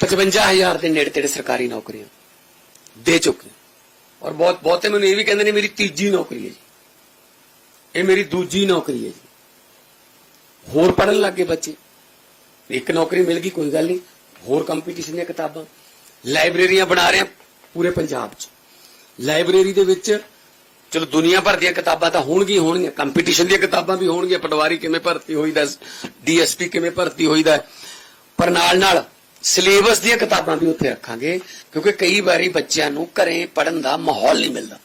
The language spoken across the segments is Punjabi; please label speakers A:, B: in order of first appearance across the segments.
A: 55000 ਦੇ ਨੇੜੇ ਤੇੜੇ ਸਰਕਾਰੀ ਨੌਕਰੀਆਂ। ਦੇ ਚੁੱਕੇ ਔਰ ਬਹੁਤ, ਬਹੁਤੇ ਮੈਨੂੰ ਇਹ ਵੀ ਕਹਿੰਦੇ ਨੇ, ਮੇਰੀ ਤੀਜੀ ਨੌਕਰੀ ਹੈ ਜੀ। ਇਹ ਮੇਰੀ ਦੂਜੀ ਨੌਕਰੀ ਹੈ ਜੀ। ਹੋਰ ਪੜਨ ਲੱਗੇ ਬੱਚੇ। ਇੱਕ ਨੌਕਰੀ ਮਿਲ ਗਈ, ਕੋਈ ਗੱਲ ਨਹੀਂ। ਹੋਰ ਕੰਪੀਟੀਸ਼ਨ ਦੀਆਂ ਕਿਤਾਬਾਂ। ਲਾਇਬ੍ਰੇਰੀਆਂ ਬਣਾ ਰਹੇ ਆ ਪੂਰੇ ਪੰਜਾਬ 'ਚ। ਲਾਇਬ੍ਰੇਰੀ ਦੇ ਵਿੱਚ, ਚਲੋ ਦੁਨੀਆ ਭਰ ਦੀਆਂ ਕਿਤਾਬਾਂ ਤਾਂ ਹੋਣਗੀਆਂ ਹੋਣਗੀਆਂ। ਕੰਪੀਟੀਸ਼ਨ ਦੀਆਂ ਕਿਤਾਬਾਂ ਵੀ ਹੋਣਗੀਆਂ। ਪਟਵਾਰੀ ਕਿਵੇਂ ਭਰਤੀ ਹੋਈਦਾ ਡੀਐਸਪੀ ਕਿਵੇਂ ਭਰਤੀ ਹੋਈਦਾ। ਪਰ ਨਾਲ ਨਾਲ ਸਿਲੇਬਸ ਦੀਆਂ ਕਿਤਾਬਾਂ ਵੀ ਉੱਥੇ ਰੱਖਾਂਗੇ, ਕਿਉਂਕਿ ਕਈ ਵਾਰੀ ਬੱਚਿਆਂ ਨੂੰ ਘਰੇ ਪੜਨ ਦਾ ਮਾਹੌਲ ਨਹੀਂ ਮਿਲਦਾ।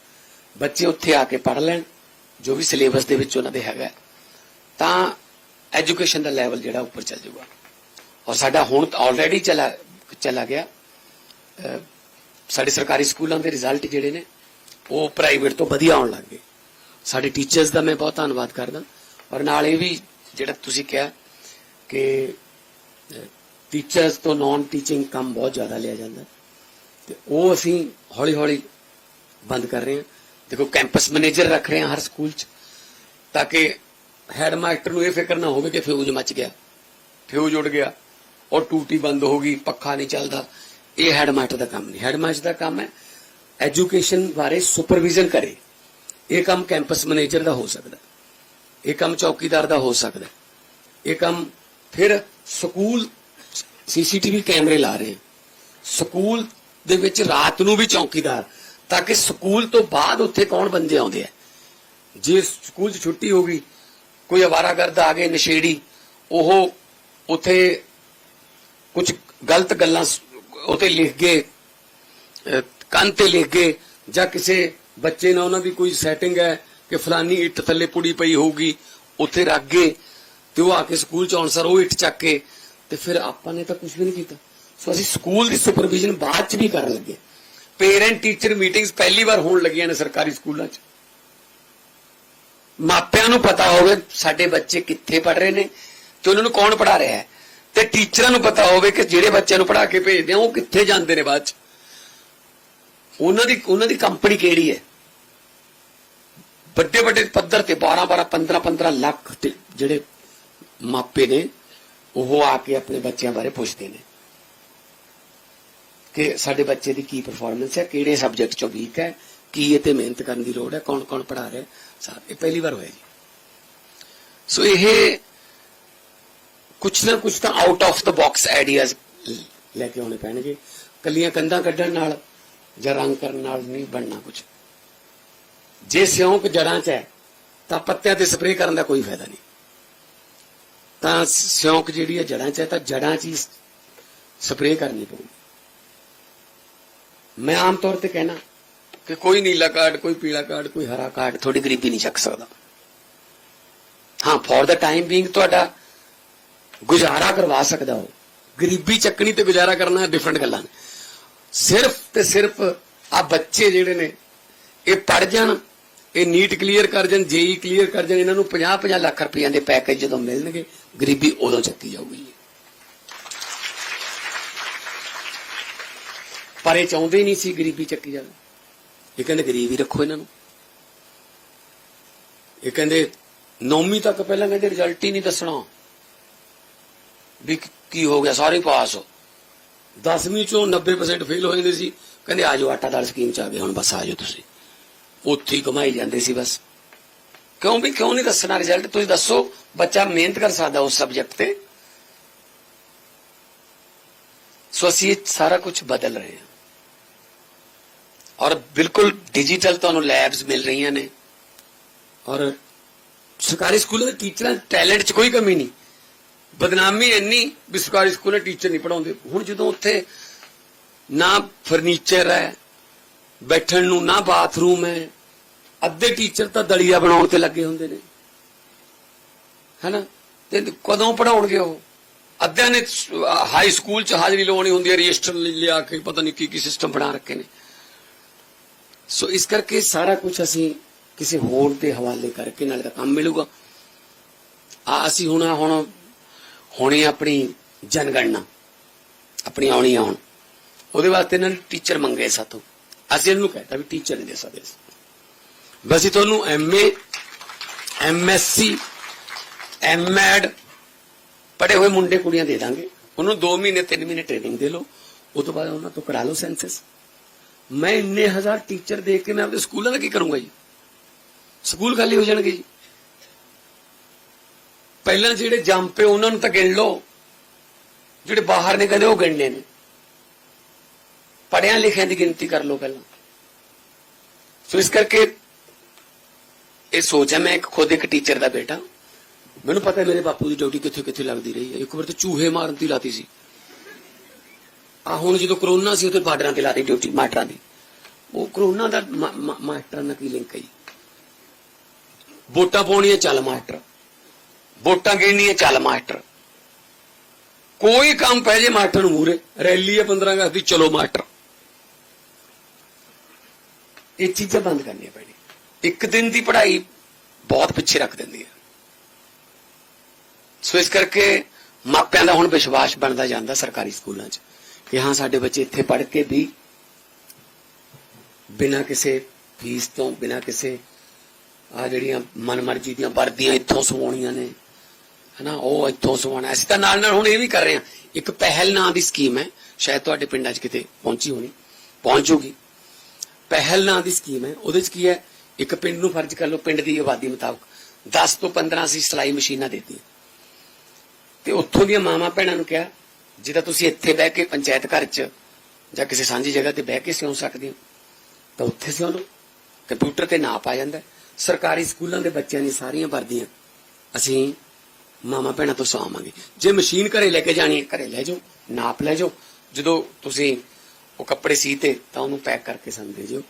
A: ਬੱਚੇ ਉੱਥੇ ਆ ਕੇ ਪੜ ਲੈਣ, ਜੋ ਵੀ ਸਿਲੇਬਸ ਦੇ ਵਿੱਚ ਉਹਨਾਂ ਦੇ ਹੈਗਾ। ਤਾਂ ਐਜੂਕੇਸ਼ਨ ਦਾ ਲੈਵਲ ਜਿਹੜਾ ਉੱਪਰ ਚੱਲ ਜਾਊਗਾ। ਔਰ ਸਾਡਾ ਹੁਣ ਆਲਰੇਡੀ ਚਲਾ ਚਲਾ ਗਿਆ। ਸਾਡੇ ਸਰਕਾਰੀ ਸਕੂਲਾਂ ਦੇ ਰਿਜ਼ਲਟ ਜਿਹੜੇ ਨੇ, ਉਹ ਪ੍ਰਾਈਵੇਟ ਤੋਂ ਵਧੀਆ ਆਉਣ ਲੱਗ ਗਏ। ਸਾਡੇ ਟੀਚਰਸ ਦਾ ਮੈਂ ਬਹੁਤ ਧੰਨਵਾਦ ਕਰਦਾ। ਔਰ ਨਾਲ ਇਹ ਵੀ ਜਿਹੜਾ ਤੁਸੀਂ ਕਿਹਾ ਕਿ ਟੀਚਰਸ ਤੋਂ ਨਾਨ ਟੀਚਿੰਗ ਕੰਮ ਬਹੁਤ ਜ਼ਿਆਦਾ ਲਿਆ ਜਾਂਦਾ। ਤੇ ਉਹ ਅਸੀਂ ਹੌਲੀ ਹੌਲੀ ਬੰਦ ਕਰ ਰਹੇ ਹਾਂ। ਦੇਖੋ ਕੈਂਪਸ ਮੈਨੇਜਰ ਰੱਖ ਰਹੇ ਹਾਂ ਹਰ ਸਕੂਲ 'ਚ, ਤਾਂ ਕਿ ਹੈਡ ਮਾਸਟਰ ਨੂੰ ਇਹ ਫਿਕਰ ਨਾ ਹੋਵੇ ਕਿ ਫਿਊਜ਼ ਮੱਚ ਗਿਆ, ਫਿਊਜ਼ ਉੱਡ ਗਿਆ, ਔਰ ਟੂਟੀ ਬੰਦ ਹੋ ਗਈ, ਪੱਖਾ ਨਹੀਂ ਚੱਲਦਾ। ਇਹ ਹੈਡ ਮਾਸਟਰ ਦਾ ਕੰਮ ਨਹੀਂ। ਹੈਡ ਮਾਸਟਰ ਦਾ ਕੰਮ ਹੈ ਐਜੂਕੇਸ਼ਨ ਬਾਰੇ ਸੁਪਰਵਿਜ਼ਨ ਕਰੇ। ਇਹ ਕੰਮ ਕੈਂਪਸ ਮੈਨੇਜਰ ਦਾ ਹੋ ਸਕਦਾ। ਇਹ ਕੰਮ ਚੌਕੀਦਾਰ ਦਾ ਹੋ ਸਕਦਾ। ਇਹ ਕੰਮ ਫਿਰ ਸਕੂਲ ਸੀਸੀਟੀਵੀ ਕੈਮਰੇ ਲਾ ਰਹੇ। ਸਕੂਲ ਦੇ ਵਿੱਚ ਰਾਤ ਨੂੰ ਵੀ ਚੌਕੀਦਾਰ। ਤਾਂ ਕਿ ਸਕੂਲ ਤੋਂ ਬਾਅਦ ਉੱਥੇ ਕੌਣ ਬੰਦੇ ਆਉਂਦੇ ਆ। ਜੇ ਸਕੂਲ 'ਚ ਛੁੱਟੀ ਹੋ ਗਈ, ਕੋਈ ਅਵਾਰਾਗਰਦ ਆ ਗਏ, ਨਸ਼ੇੜੀ, ਉਹ ਉੱਥੇ ਕੁਝ ਗਲਤ ਗੱਲਾਂ ਸ- ਉਤੇ ਲਿਖ ਗਏ, ਅਹ, ਕੰਨ ਤੇ ਲਿਖ ਗਏ, ਜਾਂ ਕਿਸੇ ਬੱਚੇ ਨਾਲ ਉਹਨਾਂ ਦੀ ਕੋਈ ਸੈਟਿੰਗ ਹੈ ਕਿ ਫਲਾਨੀ ਇੱਟ ਥੱਲੇ ਪੁੜੀ ਪਈ ਹੋਊਗੀ, ਉੱਥੇ ਰੱਖ ਗਏ, ਤੇ ਉਹ ਆ ਕੇ ਸਕੂਲ ਚ ਆਉਣ ਸਰ ਉਹ ਇੱਟ ਚੱਕ ਕੇ ਤੇ ਫਿਰ ਆਪਾਂ ਨੇ ਤਾਂ ਕੁਝ ਵੀ ਨਹੀਂ ਕੀਤਾ। ਸੋ ਅਸੀਂ ਸਕੂਲ ਦੀ ਸੁਪਰਵਿਜ਼ਨ ਬਾਅਦ ਚ ਵੀ ਕਰਨ ਲੱਗੇ। ਪੇਰੈਂਟ ਟੀਚਰ ਮੀਟਿੰਗਸ ਪਹਿਲੀ ਵਾਰ ਹੋਣ ਲੱਗੀਆਂ ਨੇ ਸਰਕਾਰੀ ਸਕੂਲਾਂ 'ਚ। ਮਾਪਿਆਂ ਨੂੰ ਪਤਾ ਹੋਵੇ ਸਾਡੇ ਬੱਚੇ ਕਿੱਥੇ ਪੜ ਰਹੇ ਨੇ ਤੇ ਉਹਨਾਂ ਨੂੰ ਕੌਣ ਪੜਾ ਰਿਹਾ ਹੈ। ਤੇ ਟੀਚਰਾਂ ਨੂੰ ਪਤਾ ਹੋਵੇ ਕਿ ਜਿਹੜੇ ਬੱਚਿਆਂ ਨੂੰ ਪੜਾ ਕੇ ਭੇਜਦੇ ਆ ਉਹ ਕਿੱਥੇ ਜਾਂਦੇ ਨੇ ਬਾਅਦ ਚ। ਉਹਨਾਂ ਦੀ ਉਹਨਾਂ ਦੀ ਕੰਪਨੀ ਕਿਹੜੀ ਹੈ? ਵੱਡੇ ਵੱਡੇ ਪੱਧਰ ਤੇ 12 12 15 15 ਲੱਖ ਤੇ ਜਿਹੜੇ ਮਾਪੇ ਨੇ ਉਹ ਆ ਕੇ ਆਪਣੇ ਬੱਚਿਆਂ ਬਾਰੇ ਪੁੱਛਦੇ ਨੇ ਕਿ ਸਾਡੇ ਬੱਚੇ ਦੀ ਕੀ ਪਰਫਾਰਮੈਂਸ ਹੈ, ਕਿਹੜੇ ਸਬਜੈਕਟ ਚੋਂ ਵੀਕ ਹੈ, ਕੀ ਇਹ ਤੇ ਮਿਹਨਤ ਕਰਨ ਦੀ ਲੋੜ ਹੈ, ਕੌਣ ਕੌਣ ਪੜਾ ਰਿਹਾ ਸਰ ਇਹ ਪਹਿਲੀ ਵਾਰ ਹੋਇਆ ਜੀ। ਸੋ ਇਹ ਕੁਛ ਨਾ ਕੁਛ ਤਾਂ out of the box ideas ਲੈ ਕੇ ਆਉਣੇ ਪੈਣਗੇ। ਕੱਲੀਆਂ ਕੰਧਾਂ ਕੱਢਣ ਨਾਲ ਜਾਂ ਰੰਗ ਕਰਨ ਨਾਲ ਨਹੀਂ ਬਣਨਾ ਕੁਝ ਜੇ ਸਿਉਂਕ ਜੜਾਂ 'ਚ ਹੈ, ਤਾਂ ਪੱਤਿਆਂ ਤੇ ਸਪਰੇਅ ਕਰਨ ਦਾ ਕੋਈ ਫਾਇਦਾ ਨਹੀਂ। ਤਾਂ ਸਿਉਂਕ ਜਿਹੜੀ ਹੈ ਜੜਾਂ 'ਚ ਹੈ, ਤਾਂ ਜੜਾਂ 'ਚ ਹੀ ਸਪਰੇਅ ਕਰਨੀ ਪਊਗੀ। ਮੈਂ ਆਮ ਤੌਰ ਤੇ ਕਹਿਣਾ ਕਿ ਕੋਈ ਨੀਲਾ ਕਾਰਡ, ਕੋਈ ਪੀਲਾ ਕਾਰਡ, ਕੋਈ ਹਰਾ ਕਾਰਡ ਤੁਹਾਡੀ ਗਰੀਬੀ ਨਹੀਂ ਚੱਕ ਸਕਦਾ। ਹਾਂ ਫॉर ਦਾ ਟਾਈਮ ਬੀਇੰਗ ਤੁਹਾਡਾ ਗੁਜ਼ਾਰਾ ਕਰਵਾ ਸਕਦਾ ਹੋ ਗਰੀਬੀ ਚੱਕਣੀ ਤੇ ਗੁਜ਼ਾਰਾ ਕਰਨਾ ਡਿਫਰੈਂਟ ਗੱਲਾਂ ਨੇ। ਸਿਰਫ ਤੇ ਸਿਰਫ ਆ ਬੱਚੇ ਜਿਹੜੇ ਨੇ, ਇਹ ਪੜ ਜਾਣ ਇਹ ਨੀਟ ਕਲੀਅਰ ਕਰ ਜਾਣ ਜੇਈ ਕਲੀਅਰ ਕਰ ਜਾਣ, ਇਹਨਾਂ ਨੂੰ 50 50 ਲੱਖ ਰੁਪਈਆ ਦੇ ਪੈਕੇਜ ਜਦੋਂ ਮਿਲਣਗੇ, ਗਰੀਬੀ ਉਦੋਂ ਚੱਕੀ ਜਾਊਗੀ। ਪਰ ਇਹ ਚਾਹੁੰਦੇ ਹੀ ਨਹੀਂ ਸੀ ਗਰੀਬੀ ਚੱਕੀ ਜਾਵੇ। ਇਹ ਕਹਿੰਦੇ ਗਰੀਬ ਹੀ ਰੱਖੋ ਇਹਨਾਂ ਨੂੰ। ਇਹ ਕਹਿੰਦੇ ਨੌਵੀਂ ਤੱਕ ਪਹਿਲਾਂ ਕਹਿੰਦੇ ਰਿਜ਼ਲਟ ਹੀ ਨਹੀਂ ਦੱਸਣਾ। ਵੀ ਕੀ ਹੋ ਗਿਆ, ਸਾਰੇ ਪਾਸ ਹੋ। 10ਵੀਂ ਚੋਂ 90% ਫੇਲ ਹੋ ਜਾਂਦੇ ਸੀ। ਕਹਿੰਦੇ ਆਜੋ ਆਟਾ ਦਾਲ ਸਕੀਮ ਚ ਆ ਗਏ, ਹੁਣ ਬਸ ਆਜੋ ਤੁਸੀਂ। ਉੱਥੇ ਹੀ ਕਮਾਈ ਜਾਂਦੇ ਸੀ ਬਸ। ਕਿਉਂ ਵੀ ਕਿਉਂ ਨਹੀਂ ਦੱਸਣਾ ਰਿਜ਼ਲਟ ਤੁਸੀਂ ਦੱਸੋ, ਬੱਚਾ ਮਿਹਨਤ ਕਰ ਸਕਦਾ ਉਸ ਸਬਜੈਕਟ ਤੇ? ਸੋ ਅਸੀਂ ਇਹ ਸਾਰਾ ਕੁਝ ਬਦਲ ਰਹੇ ਹਾਂ। ਔਰ ਬਿਲਕੁਲ ਡਿਜੀਟਲ ਤੁਹਾਨੂੰ ਲੈਬਸ ਮਿਲ ਰਹੀਆਂ ਨੇ। ਔਰ ਸਰਕਾਰੀ ਸਕੂਲਾਂ ਦੇ ਟੀਚਰਾਂ ਟੈਲੈਂਟ 'ਚ ਕੋਈ ਕਮੀ ਨਹੀਂ। ਬਦਨਾਮੀ ਇੰਨੀ ਵੀ ਸਰਕਾਰੀ ਸਕੂਲਾਂ ਟੀਚਰ ਨਹੀਂ ਪੜਾਉਂਦੇ ਹੁਣ ਜਦੋਂ ਉੱਥੇ ਨਾ ਫਰਨੀਚਰ ਹੈ, ਬੈਠਣ ਨੂੰ ਨਾ ਬਾਥਰੂਮ ਹੈ ਅੱਧੇ ਟੀਚਰ ਤਾਂ ਦਲੀਆ ਬਣਾਉਣ ਤੇ ਲੱਗੇ ਹੁੰਦੇ ਨੇ। ਹੈਨਾ? ਤੇ ਕਦੋਂ ਪੜਾਉਣਗੇ ਉਹ? ਅੱਧਿਆਂ ਨੇ ਹਾਈ ਸਕੂਲ ਚ ਹਾਜ਼ਰੀ ਲਵਾਉਣੀ ਹੁੰਦੀ ਹੈ ਰਜਿਸਟਰ ਲਿਆ ਕੇ ਪਤਾ ਨਹੀਂ ਕੀ ਕੀ ਸਿਸਟਮ ਬਣਾ ਰੱਖੇ ਨੇ। ਸੋ ਇਸ ਕਰਕੇ ਸਾਰਾ ਕੁਝ ਅਸੀਂ ਕਿਸੇ ਹੋਰ ਦੇ ਹਵਾਲੇ ਕਰਕੇ ਨਾਲੇ ਦਾ ਕੰਮ ਮਿਲੂਗਾ। ਆ ਅਸੀਂ ਹੁਣ ਹੁਣ ਹੋਣੀ ਆਪਣੀ ਜਨਗਣਨਾ, ਆਪਣੀ ਆਉਣੀ ਆਉਣ ਉਹਦੇ ਵਾਸਤੇ ਇਹਨਾਂ ਨੇ ਟੀਚਰ ਮੰਗੇ ਸਾਤੋਂ ਅਸੀਂ ਇਹਨੂੰ ਕਹਿੰਦਾ ਵੀ ਟੀਚਰ ਨਹੀਂ ਦੇ ਸਕਦੇ ਬਸ ਅਸੀਂ ਤੁਹਾਨੂੰ ਐਮਏ ਐਮਐਸਸੀ ਐਮਐਡ ਪੜੇ ਹੋਏ ਮੁੰਡੇ ਕੁੜੀਆਂ ਦੇ ਦਾਂਗੇ। ਉਹਨੂੰ 2 ਮਹੀਨੇ 3 ਮਹੀਨੇ ਟ੍ਰੇਨਿੰਗ ਦੇ ਲਓ। ਉਹ ਤੋਂ ਬਾਅਦ ਉਹਨਾਂ ਤੋਂ ਕਰਾ ਲਓ ਸੈਂਸਸ ਮੈਂ ਇੰਨੇ ਹਜ਼ਾਰ ਟੀਚਰ ਦੇਖ ਕੇ ਮੈਂ ਆਪਣੇ ਸਕੂਲਾਂ ਦਾ ਕੀ ਕਰੂੰਗਾ ਜੀ? ਸਕੂਲ ਖਾਲੀ ਹੋ ਜਾਣਗੇ ਜੀ। ਪਹਿਲਾਂ ਜਿਹੜੇ ਜੰਮ ਉਹਨਾਂ ਨੂੰ ਤਾਂ ਗਿਣ ਲਓ। ਜਿਹੜੇ ਬਾਹਰ ਨੇ ਕਹਿੰਦੇ, ਉਹ ਗਿਣਨੇ ਨੇ। ਪੜਿਆਂ ਲਿਖਿਆਂ ਦੀ ਗਿਣਤੀ ਕਰ ਲਓ ਪਹਿਲਾਂ। ਸੋ ਇਸ ਕਰਕੇ ਇਹ ਸੋਚਿਆ ਮੈਂ ਇੱਕ ਖੁਦ ਇੱਕ ਟੀਚਰ ਦਾ ਬੇਟਾ। ਮੈਨੂੰ ਪਤਾ ਮੇਰੇ ਬਾਪੂ ਦੀ ਡਿਊਟੀ ਕਿੱਥੇ ਕਿੱਥੇ ਲੱਗਦੀ ਰਹੀ ਹੈ। ਇੱਕ ਵਾਰ ਤਾਂ ਚੂਹੇ ਮਾਰਨ ਦੀ ਲਾਤੀ ਸੀ। ਆ ਹੁਣ ਜਦੋਂ ਕਰੋਨਾ ਸੀ ਉਦੋਂ ਬਾਰਡਰਾਂ ਤੇ ਲਾਤੀ ਡਿਊਟੀ ਮਾਸਟਰਾਂ ਦੀ। ਉਹ ਕਰੋਨਾ ਦਾ ਮਾ- ਮਾਸਟਰਾਂ ਨਾਲ ਕੀ ਲਿੰਕ ਹੈ ਵੋਟਾਂ ਪਾਉਣੀਆਂ, ਚੱਲ ਮਾਸਟਰ। ਵੋਟਾਂ ਗਿਣਨੀਆਂ, ਚੱਲ ਮਾਸਟਰ। ਕੋਈ ਕੰਮ ਪੈ ਜੇ ਮਾਸਟਰ ਨੂੰ ਮੂਰੇ ਰੈਲੀ ਹੈ 15 ਅਗਸਤ ਦੀ, ਚਲੋ ਮਾਸਟਰ। ਇਹ ਚੀਜ਼ਾਂ ਬੰਦ ਕਰਨੀਆਂ ਪੈਣੀਆਂ। ਇੱਕ ਦਿਨ ਦੀ ਪੜ੍ਹਾਈ ਬਹੁਤ ਪਿੱਛੇ ਰੱਖ ਦਿੰਦੀ ਹੈ। ਸੋ ਇਸ ਕਰਕੇ ਮਾਪਿਆਂ ਦਾ ਹੁਣ ਵਿਸ਼ਵਾਸ ਬਣਦਾ ਜਾਂਦਾ ਸਰਕਾਰੀ ਸਕੂਲਾਂ 'ਚ ਕਿ ਹਾਂ, ਸਾਡੇ ਬੱਚੇ ਇੱਥੇ ਪੜ੍ਹ ਕੇ ਵੀ ਬਿਨਾਂ ਕਿਸੇ ਫੀਸ ਤੋਂ, ਬਿਨਾਂ ਕਿਸੇ ਆ ਜਿਹੜੀਆਂ ਮਨਮਰਜ਼ੀ ਦੀਆਂ ਵਰਦੀਆਂ ਇੱਥੋਂ ਸਵਾਉਣੀਆਂ ਨੇ, ਹਨਾ, ਉਹ ਇੱਥੋਂ ਸਵਾਉਣਾ। ਅਸੀਂ ਤਾਂ ਨਾਲ ਨਾਲ ਹੁਣ ਇਹ ਵੀ ਕਰ ਰਹੇ ਹਾਂ। ਇੱਕ ਪਹਿਲ ਨਾਂ ਦੀ ਸਕੀਮ ਹੈ, ਸ਼ਾਇਦ ਤੁਹਾਡੇ ਪਿੰਡਾਂ 'ਚ ਕਿਤੇ ਪਹੁੰਚੀ ਹੋਣੀ ਪਹੁੰਚੂਗੀ ਪਹਿਲ ਨਾਂ ਦੀ ਸਕੀਮ ਹੈ, ਉਹਦੇ 'ਚ ਕੀ ਹੈ? ਇੱਕ ਪਿੰਡ ਨੂੰ ਫਰਜ਼ ਕਰ ਲਓ, ਪਿੰਡ ਦੀ ਆਬਾਦੀ ਮੁਤਾਬਕ। 10 ਤੋਂ 15 ਅਸੀਂ ਸਿਲਾਈ ਮਸ਼ੀਨਾਂ ਦੇਤੀਆਂ। ਤੇ ਉੱਥੋਂ ਦੀਆਂ ਮਾਵਾਂ ਭੈਣਾਂ ਨੂੰ ਕਿਹਾ ਜਿਹਦਾ ਤੁਸੀਂ ਇੱਥੇ ਬਹਿ ਕੇ ਪੰਚਾਇਤ ਘਰ 'ਚ ਜਾਂ ਕਿਸੇ ਸਾਂਝੀ ਜਗ੍ਹਾ ਤੇ ਬਹਿ ਕੇ ਸਿਉਂ ਸਕਦੇ ਹੋ, ਤਾਂ ਉੱਥੇ ਸਿਉਂ ਲਓ। ਕੰਪਿਊਟਰ ਤੇ ਨਾਪ ਆ ਜਾਂਦਾ। ਸਰਕਾਰੀ ਸਕੂਲਾਂ ਦੇ ਬੱਚਿਆਂ ਦੀ ਸਾਰੀਆਂ ਵਰਦੀਆਂ ਅਸੀਂ ਮਾਮਾ ਭੈਣਾਂ ਤੋਂ ਸਵਾਵਾਂਗੇ ਜੇ ਮਸ਼ੀਨ ਘਰੇ ਲੈ ਕੇ ਜਾਣੀ ਹੈ, ਘਰੇ ਲੈ ਜਾਓ, ਨਾਪ ਲੈ ਜਾਓ। ਜਦੋਂ ਤੁਸੀਂ ਉਹ ਕੱਪੜੇ ਸੀਤੇ ਤਾਂ ਉਹਨੂੰ ਪੈਕ ਕਰਕੇ ਸਾਨੂੰ ਦੇ ਜਿਓ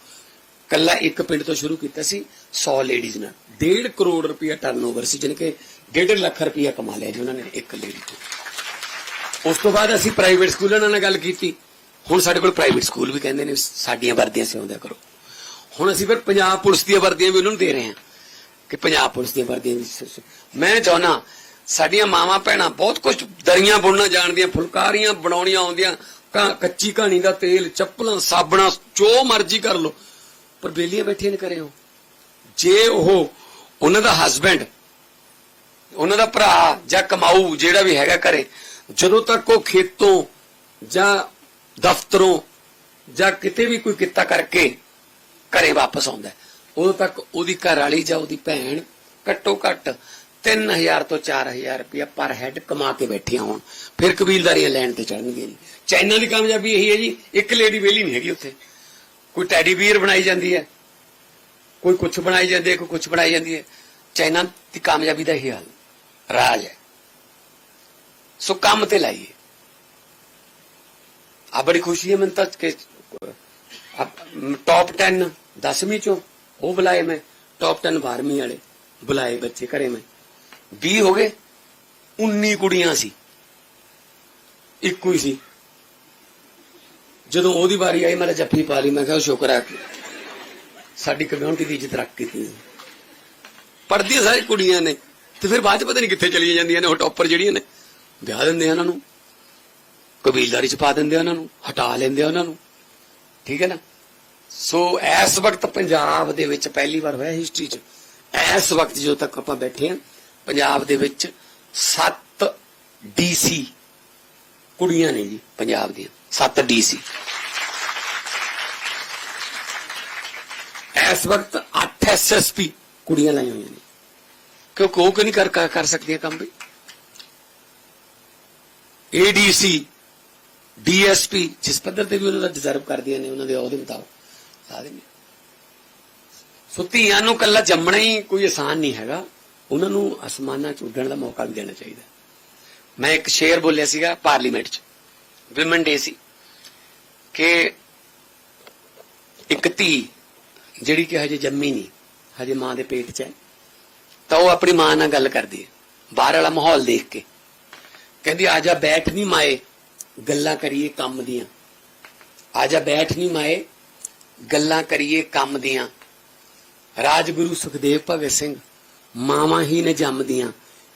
A: ਕੱਲਾ ਇੱਕ ਪਿੰਡ ਤੋਂ ਸ਼ੁਰੂ ਕੀਤਾ ਸੀ 100 ਲੇਡੀਜ਼ ਨਾਲ। 1.5 ਕਰੋੜ ਰੁਪਇਆ ਟਰਨਓਵਰ ਸੀ, ਜਾਣੀ ਕਿ 1.5 ਲੱਖ ਰੁਪਇਆ ਕਮਾ ਲਿਆ ਜੀ ਉਹਨਾਂ ਨੇ ਇੱਕ ਲੇਡੀ ਤੋਂ। ਉਸ ਤੋਂ ਬਾਅਦ ਅਸੀਂ ਪ੍ਰਾਈਵੇਟ ਸਕੂਲਾਂ ਨਾਲ ਗੱਲ ਕੀਤੀ। ਹੁਣ ਸਾਡੇ ਕੋਲ ਪ੍ਰਾਈਵੇਟ ਸਕੂਲ ਵੀ ਕਹਿੰਦੇ ਨੇ, ਸਾਡੀਆਂ ਵਰਦੀਆਂ ਸਿਉਂਦਿਆ ਕਰੋ। ਹੁਣ ਅਸੀਂ ਫਿਰ ਪੰਜਾਬ ਪੁਲਿਸ ਦੀਆਂ ਵਰਦੀਆਂ ਵੀ ਉਹਨਾਂ ਨੂੰ ਦੇ ਰਹੇ ਹਾਂ ਕਿ ਪੰਜਾਬ ਪੁਲਿਸ ਦੀਆਂ ਵਰਦੀਆਂ ਮੈਂ ਚਾਹੁੰਦਾ ਸਾਡੀਆਂ ਮਾਵਾਂ ਭੈਣਾਂ ਬਹੁਤ ਕੁਝ ਦਰੀਆਂ ਬੁਣਨਾ ਜਾਣਦੀਆਂ, ਫੁਲਕਾਰੀਆਂ ਬਣਾਉਣੀਆਂ ਆਉਂਦੀਆਂ ਕੱਚੀ ਕਹਾਣੀ ਦਾ ਤੇਲ, ਚੱਪਲਾਂ, ਸਾਬਣਾ, ਜੋ ਮਰਜ਼ੀ ਕਰ ਲੋ ਪਰ ਬੇਲੀਆਂ ਬੈਠੀਆਂ ਨੇ ਕਰੇ ਹੋ ਜੇ ਉਹ, ਉਹਨਾਂ ਦਾ ਹਸਬੰਡ ਉਹਨਾਂ ਦਾ ਭਰਾ ਜਾਂ ਕਮਾਊ ਜਿਹੜਾ ਵੀ ਹੈਗਾ ਘਰੇ, ਜਦੋਂ ਤੱਕ ਉਹ ਖੇਤੋਂ ਜਾਂ ਦਫ਼ਤਰੋਂ ਜਾਂ ਕਿਤੇ ਵੀ ਕੋਈ ਕਿੱਤਾ ਕਰਕੇ ਘਰੇ ਵਾਪਸ ਆਉਂਦਾ ਉਦੋਂ ਤੱਕ ਉਹਦੀ ਘਰ ਵਾਲੀ ਜਾਂ ਉਹਦੀ ਭੈਣ ਘੱਟੋ ਘੱਟ 3000 ਤੋਂ 4000 ਰੁਪਇਆ ਪਰ ਹੈਡ ਕਮਾ ਕੇ ਬੈਠੀਆਂ ਹੋਣ। ਫਿਰ ਕਬੀਲਦਾਰੀਆਂ ਲੈਣ ਤੇ ਚੜਨਗੇ ਜੀ। ਚਾਈਨਾ ਦੀ ਕਾਮਯਾਬੀ ਇਹੀ ਹੈ ਜੀ, ਇੱਕ ਲੇਡੀ ਵੇਲੀ ਨਹੀਂ ਹੈਗੀ ਉੱਥੇ। ਕੋਈ ਟੈਡੀ ਬੀਅਰ ਬਣਾਈ ਜਾਂਦੀ ਹੈ, ਕੋਈ ਕੁਝ ਬਣਾਈ ਜਾਂਦੀ ਹੈ, ਕੋਈ ਕੁਝ ਬਣਾਈ ਜਾਂਦੀ ਹੈ। ਚਾਈਨਾ ਦੀ ਕਾਮਯਾਬੀ ਦਾ ਹੀ ਹਾਲ, ਰਾਜ ਹੈ। ਸੋ ਕੰਮ ਤੇ ਲਾਈਏ। ਆ ਬੜੀ ਖੁਸ਼ੀ ਹੈ ਮੈਨੂੰ ਤਾਂ ਕਿ ਟੌਪ 10 10ਵੀਂ ਚੋਂ ਉਹ ਬੁਲਾਏ ਮੈਂ ਟੌਪ 10 12ਵੀਂ ਵਾਲੇ ਬੁਲਾਏ ਬੱਚੇ ਘਰੇ ਮੈਂ। 20 ਹੋ ਗਏ 19 ਕੁੜੀਆਂ ਸੀ। ਇੱਕੋ ਹੀ ਸੀ। ਜਦੋਂ ਉਹਦੀ ਵਾਰੀ ਆਈ, ਮੈਂ ਤਾਂ ਜੱਫੀ ਪਾ ਲਈ, ਮੈਂ ਕਿਹਾ ਸ਼ੁਕਰ ਹੈ ਸਾਡੀ ਕਮਿਊਨਿਟੀ ਦੀ ਇੱਜ਼ਤ ਰੱਖ ਕੀਤੀ ਪੜਦੀਆਂ ਸਾਰੀ ਕੁੜੀਆਂ ਨੇ ਤੇ ਫਿਰ ਬਾਅਦ ਚ ਪਤਾ ਨਹੀਂ ਕਿੱਥੇ ਚਲੀਆਂ ਜਾਂਦੀਆਂ ਨੇ, ਉਹ ਟੌਪਰ ਜਿਹੜੀਆਂ ਨੇ, ਵਿਆਹ ਦਿੰਦੇ ਆ ਉਹਨਾਂ ਨੂੰ, ਕਬੀਲਦਾਰੀ ਚ ਪਾ ਦਿੰਦੇ ਆ ਉਹਨਾਂ ਨੂੰ, ਹਟਾ ਲੈਂਦੇ ਆ ਉਹਨਾਂ ਨੂੰ, ਠੀਕ ਹੈ ਨਾ? ਸੋ ਇਸ ਵਕਤ ਪੰਜਾਬ ਦੇ ਵਿੱਚ ਪਹਿਲੀ ਵਾਰ ਹੋਇਆ ਹਿਸਟਰੀ ਚ। ਇਸ ਵਕਤ ਜਦੋਂ ਤੱਕ ਆਪਾਂ ਬੈਠੇ ਹਾਂ, ਪੰਜਾਬ ਦੇ ਵਿੱਚ 7 ਡੀਸੀ ਕੁੜੀਆਂ ਨੇ ਜੀ, ਪੰਜਾਬ ਦੀਆਂ। 7 ਡੀਸੀ ਇਸ ਵਕਤ 8 ਐਸਐਸਪੀ ਕੁੜੀਆਂ ਲਾਈਆਂ ਹੋਈਆਂ ਨੇ। ਕਿਉਂਕਿ ਉਹ ਕਿ ਨਹੀਂ ਕਰ ਕਰ- ਸਕਦੀਆਂ ਕੰਮ ਵੀ? ਏਡੀਸੀ ਡੀਐਸਪੀ ਜਿਸ ਪੱਧਰ ਤੇ ਵੀ ਉਹਨਾਂ ਦਾ ਡਿਜ਼ਰਵ ਕਰਦੀਆਂ ਨੇ, ਉਹਨਾਂ ਦੇ ਅਹੁਦੇ ਮੁਤਾਬਕ। ਲਾ ਦਿੰਦੇ ਸੋ ਧੀਆਂ ਨੂੰ ਕੱਲਾ ਜੰਮਣਾ ਹੀ ਕੋਈ ਆਸਾਨ ਨਹੀਂ ਹੈਗਾ। ਉਹਨਾਂ ਨੂੰ ਅਸਮਾਨਾਂ 'ਚ ਉੱਡਣ ਦਾ ਮੌਕਾ ਵੀ ਦੇਣਾ ਚਾਹੀਦਾ। ਮੈਂ ਇੱਕ ਸ਼ੇਰ ਬੋਲਿਆ ਸੀਗਾ ਪਾਰਲੀਮੈਂਟ 'ਚ, ਵਿਮਨ ਡੇ ਸੀ, ਕਿ ਇੱਕ ਧੀ ਜਿਹੜੀ ਕਿ ਹਜੇ ਜੰਮੀ ਨਹੀਂ, ਹਜੇ ਮਾਂ ਦੇ ਪੇਟ 'ਚ ਹੈ, ਤਾਂ ਉਹ ਆਪਣੀ ਮਾਂ ਨਾਲ ਗੱਲ ਕਰਦੀ ਹੈ, ਬਾਹਰ ਵਾਲਾ ਮਾਹੌਲ ਦੇਖ ਕੇ। ਕਹਿੰਦੀ ਆ ਜਾ ਬੈਠ ਨਹੀਂ ਮਾਏ, ਗੱਲਾਂ ਕਰੀਏ ਕੰਮ ਦੀਆਂ। ਆ ਜਾ ਬੈਠ ਨਹੀਂ ਮਾਏ, ਗੱਲਾਂ ਕਰੀਏ ਕੰਮ ਦੀਆਂ। ਰਾਜਗੁਰੂ ਸੁਖਦੇਵ ਭਗਤ ਸਿੰਘ, ਮਾਵਾਂ ਹੀ ਨੇ ਜੰਮਦੀਆਂ,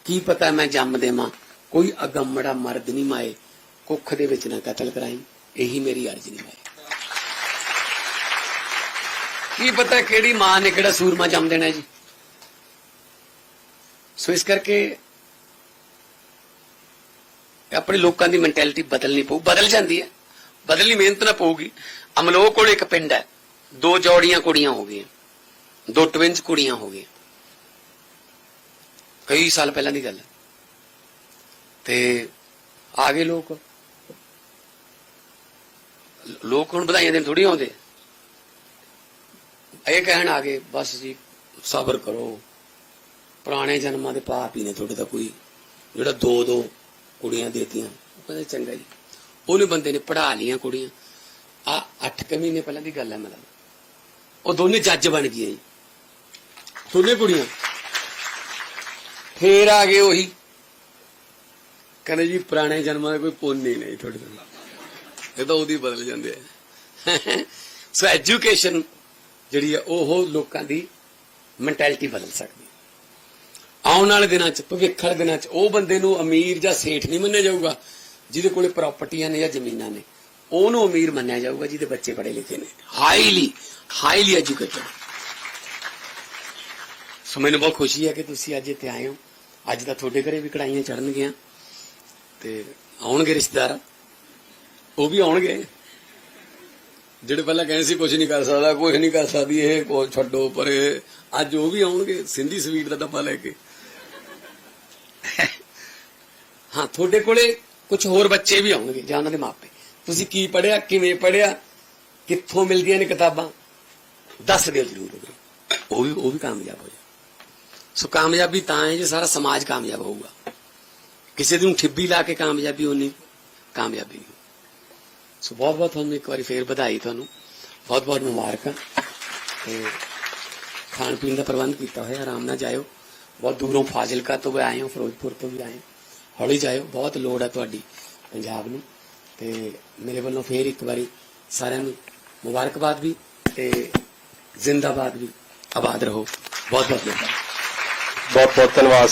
A: ਕੀ ਪਤਾ ਮੈਂ ਜੰਮ ਦੇਵਾਂ? ਕੋਈ ਅਗੰਮੜਾ ਮਰਦ ਨਹੀਂ ਮਾਏ, ਕੁੱਖ ਦੇ ਵਿੱਚ ਨਾ ਕਤਲ ਕਰਾਈ, ਇਹੀ ਮੇਰੀ ਅਰਜ਼ੀ ਨਹੀਂ ਮਾਏ। ਕੀ ਪਤਾ ਕਿਹੜੀ ਮਾਂ ਨੇ ਕਿਹੜਾ ਸੂਰਮਾ ਜੰਮ ਦੇਣਾ ਜੀ? ਸੋ ਇਸ ਕਰਕੇ ਆਪਣੇ ਲੋਕਾਂ ਦੀ ਮੈਂਟੈਲਿਟੀ ਬਦਲਣੀ ਪਊ, ਬਦਲ ਜਾਂਦੀ ਹੈ। ਬਦਲਣੀ ਮਿਹਨਤ ਨਾ ਪਊਗੀ। ਅਮਲੋਕ ਕੋਲ ਇੱਕ ਪਿੰਡ ਹੈ। ਦੋ ਜੋੜੀਆਂ ਕੁੜੀਆਂ ਹੋ ਗਈਆਂ। ਦੋ ਟਵਿੰਸ ਕੁੜੀਆਂ ਹੋ ਗਈਆਂ। ਕਈ ਸਾਲ ਪਹਿਲਾਂ ਦੀ ਗੱਲ ਹੈ। ਤੇ ਆ ਗਏ ਲੋਕ। ਲੋਕ ਹੁਣ ਵਧਾਈਆਂ ਦੇਣ ਥੋੜੀ ਆਉਂਦੇ। ਇਹ ਕਹਿਣ ਆ ਗਏ, ਬਸ ਜੀ, ਸਬਰ ਕਰੋ। ਪੁਰਾਣੇ ਜਨਮਾਂ ਦੇ ਪਾਪ ਹੀ ਨੇ ਤੁਹਾਡੇ ਤਾਂ ਕੋਈ। ਜਿਹੜਾ ਦੋ ਦੋ ਕੁੜੀਆਂ ਦੇਤੀਆਂ, ਉਹ ਕਹਿੰਦੇ ਚੰਗਾ ਜੀ। ਉਹਨੇ ਬੰਦੇ ਨੇ ਪੜਾ ਲੀਆਂ ਕੁੜੀਆਂ। ਆ 8 ਮਹੀਨੇ ਪਹਿਲਾਂ ਦੀ ਗੱਲ ਹੈ ਮਤਲਬ। ਉਹ ਦੋਨੇ ਜੱਜ ਬਣ ਗਈਆਂ ਜੀ। ਦੋਨੇ ਕੁੜੀਆਂ। ਫੇਰ ਆ ਗਏ ਉਹੀ। ਕਹਿੰਦੇ ਜੀ, ਪੁਰਾਣੇ ਜਨਮਾਂ ਦਾ ਕੋਈ ਪੁੰਨ ਹੀ ਨਹੀਂ ਤੁਹਾਡੇ ਤੋਂ। ਇਹ ਤਾਂ ਉਹਦੀ ਬਦਲ ਜਾਂਦੇ ਆ। ਸੋ ਐਜੂਕੇਸ਼ਨ ਜਿਹੜੀ ਹੈ ਉਹ ਲੋਕਾਂ ਦੀ ਮੈਂਟੈਲਿਟੀ ਬਦਲ ਸਕਦੀ ਆਉਣ ਵਾਲੇ ਦਿਨਾਂ 'ਚ, ਭਵਿੱਖ ਵਾਲੇ ਦਿਨਾਂ 'ਚ, ਉਹ ਬੰਦੇ ਨੂੰ ਅਮੀਰ ਜਾਂ ਸੇਠ ਨਹੀਂ ਮੰਨਿਆ ਜਾਊਗਾ, ਜਿਹਦੇ ਕੋਲੇ ਪ੍ਰਾਪਰਟੀਆਂ ਨੇ ਜਾਂ ਜ਼ਮੀਨਾਂ ਨੇ। ਉਹਨੂੰ ਅਮੀਰ ਮੰਨਿਆ ਜਾਊਗਾ, ਜਿਹਦੇ ਬੱਚੇ ਪੜ੍ਹੇ ਲਿਖੇ ਨੇ। ਹਾਈਲੀ ਹਾਈਲੀ ਐਜੂਕੇਟਡ ਸੋ ਮੈਨੂੰ ਬਹੁਤ ਖੁਸ਼ੀ ਹੈ ਕਿ ਤੁਸੀਂ ਅੱਜ ਇੱਥੇ ਆਏ ਹੋ। ਅੱਜ ਤਾਂ ਤੁਹਾਡੇ ਘਰੇ ਵੀ ਕੜਾਈਆਂ ਚੜਨਗੀਆਂ ਤੇ ਆਉਣਗੇ ਰਿਸ਼ਤੇਦਾਰ। ਉਹ ਵੀ ਆਉਣਗੇ। ਜਿਹੜੇ ਪਹਿਲਾਂ ਕਹਿੰਦੇ ਸੀ ਕੁਝ ਨਹੀਂ ਕਰ ਸਕਦਾ ਕੁਝ ਨਹੀਂ ਕਰ ਸਕਦੀ ਇਹ ਕੋ ਛੱਡੋ ਪਰੇ ਅੱਜ ਉਹ ਵੀ ਆਉਣਗੇ ਸਿੰਧੀ ਸਵੀਟ ਦਾ ਡੱਬਾ ਲੈ ਕੇ। ਹਾਂ ਤੁਹਾਡੇ ਕੋਲੇ ਕੁਝ ਹੋਰ ਬੱਚੇ ਵੀ ਆਉਣਗੇ ਜਾਂ ਉਹਨਾਂ ਦੇ ਮਾਪੇ। ਤੁਸੀਂ ਕੀ ਪੜਿਆ ਕਿਵੇਂ ਪੜਿਆ ਕਿੱਥੋਂ ਮਿਲਦੀਆਂ ਨੇ ਕਿਤਾਬਾਂ? ਦੱਸ ਦਿਓ ਜਰੂਰ। ਉਹ ਵੀ ਉਹ ਵੀ ਕਾਮਯਾਬ ਹੋ ਜਾ ਸੋ ਕਾਮਯਾਬੀ ਤਾਂ ਹੈ ਜੇ ਸਾਰਾ ਸਮਾਜ ਕਾਮਯਾਬ ਹੋਊਗਾ। ਕਿਸੇ ਦੀ ਨੂੰ ਠਿੱਬੀ ਲਾ ਕੇ ਕਾਮਯਾਬੀ ਹੋਣੀ, ਕਾਮਯਾਬੀ ਨਹੀਂ ਸੋ ਬਹੁਤ ਬਹੁਤ ਤੁਹਾਨੂੰ ਇੱਕ ਵਾਰੀ ਫੇਰ ਵਧਾਈ ਤੁਹਾਨੂੰ। ਬਹੁਤ ਬਹੁਤ ਮੁਬਾਰਕਾਂ। ਤੇ ਖਾਣ ਪੀਣ ਦਾ ਪ੍ਰਬੰਧ ਕੀਤਾ ਹੋਇਆ, ਆਰਾਮ ਨਾਲ ਜਾਇਓ। ਬਹੁਤ ਦੂਰੋਂ ਫਾਜ਼ਿਲਕਾ ਤੋਂ ਵੀ ਆਏ ਹੋ, ਫਿਰੋਜ਼ਪੁਰ ਤੋਂ ਵੀ ਆਏ ਹੌਲੀ ਜਾਇਓ, ਬਹੁਤ ਲੋੜ ਹੈ ਤੁਹਾਡੀ ਪੰਜਾਬ ਨੂੰ। ਤੇ ਮੇਰੇ ਵੱਲੋਂ ਫੇਰ ਇੱਕ ਵਾਰੀ ਸਾਰਿਆਂ ਨੂੰ ਮੁਬਾਰਕਬਾਦ ਵੀ ਤੇ ਜ਼ਿੰਦਾਬਾਦ ਵੀ। ਆਬਾਦ ਰਹੋ। ਬਹੁਤ ਬਹੁਤ ਧੰਨਵਾਦ।
B: ਬਹੁਤ ਬਹੁਤ ਧੰਨਵਾਦ।